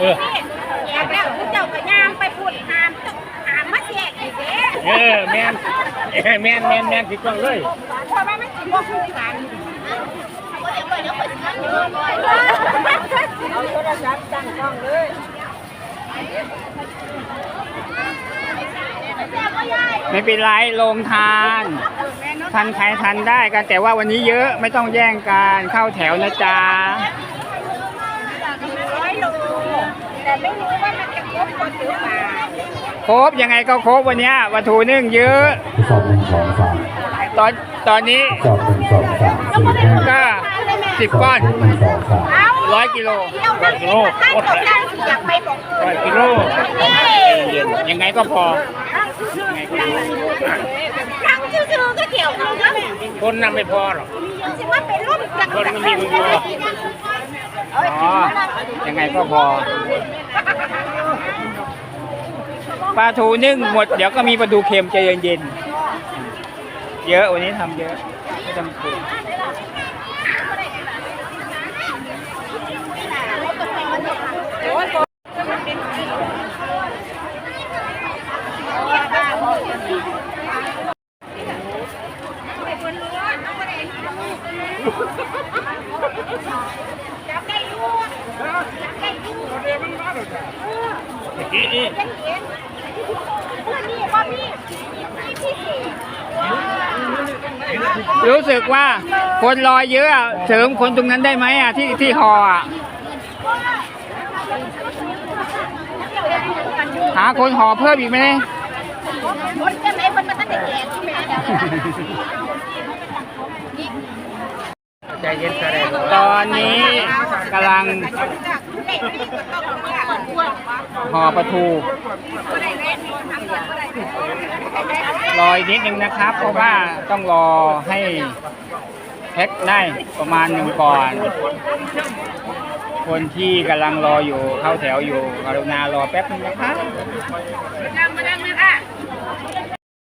เออแยกแล้วคือเจ้าก็ย่างไปพูดหามหามมาแยกอีกเด้เออแมนเออแมนแมนแมนติดกล้องเลยเพราะว่ามันสิบ่คือกันเดี๋ยวเดี๋ยวเปิดสิเอาโทรศัพท์ตั้งกล้องเลยไม่เป็นไรลงทานทันใครทันได้กันแต่ว่าวันนี้เยอะไม่ต้องแย่งกันเข้าแถวนะจ๊ะ ไม่รู้ว่ามันจะครบคนหรือเปล่าครบยังไงก็ครบวันเนี้ยวัตถุนึ่งเยอะสอบหนึ่งสองสามตอนตอนนี้สอบหนึ่งสองสามสี่ห้าก็สิบก้อนหนึ่งสองสามเอาร้อยกิโลเที่ยวนั่งกิโลตั้งตกนั่งอยากไปบอกร้อยกิโลยังไงก็พอนั่งซื่อๆก็เกี่ยวกันนะคนนำไม่พอหรอกสิว่าเป็นรุ่นจักรคนมันมีมือเดียวอ๋อยังไงก็พอ ปลาทูนึ่งหมด เดี๋ยวก็มีปลาทูเค็มใจเย็นๆ เยอะวันนี้ทำเยอะไม่ต้องกลัวจับได้อยู่จับได้อยู่อีอีเห็นเห็นเพื่อนนี่ว่าพี่พี่พี่สี่ รู้สึกว่าคนรอยเยอะเสริมคนตรงนั้นได้ไหมอะที่ที่หออะหาคนหอเพิ่มอีกไหมคนจะไหนคนมาตั้งแต่แก่ที่แม่ ใจเย็นแสดตอนนี้กำลังห่อปลาทูรออีกนิดนึงนะครับ เพราะว่าต้องรอให้แพ็คได้ประมาณหนึ่งก่อน คนที่กำลังรออยู่เข้าแถวอยู่กรุณารอแป๊บนึงนะครับนั่งมานั่งนะคะ